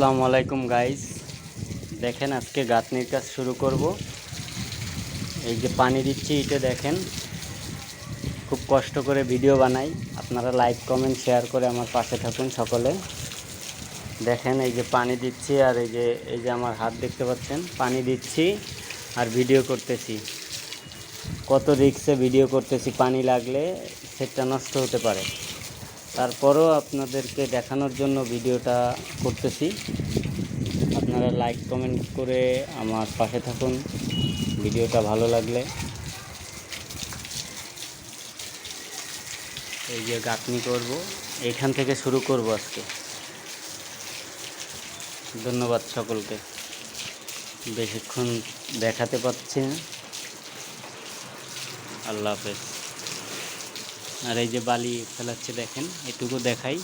আসসালামু আলাইকুম গাইস দেখেন আজকে গাঁথনির কাজ শুরু করব। এই যে পানি দিচ্ছি, এটা দেখেন। খুব কষ্ট করে ভিডিও বানাই। আপনারা লাইক, কমেন্ট শেয়ার করে আমার পাশে থাকুন সকলে। দেখেন, এই যে পানি দিচ্ছি আর এই যে এই যে আমার হাত দেখতে পাচ্ছেন, পানি দিচ্ছি আর ভিডিও করতেছি। কত রিক্সে ভিডিও করতেছি, পানি লাগলে সেটা নষ্ট হতে পারে। তারপরও আপনাদেরকে দেখানোর জন্য ভিডিওটা করতেছি। আপনারা লাইক কমেন্ট করে আমার পাশে থাকুন। ভিডিওটা ভালো লাগলে। এই যে গাঁথনি করব। এইখান থেকে শুরু করব আজকে। ধন্যবাদ সকলকে। বেশিক্ষণ দেখাতে পাচ্ছি না। আল্লাহ হাফেজ। আর এই যে বালি ফেলাচ্ছে দেখেন এটুকু দেখাই।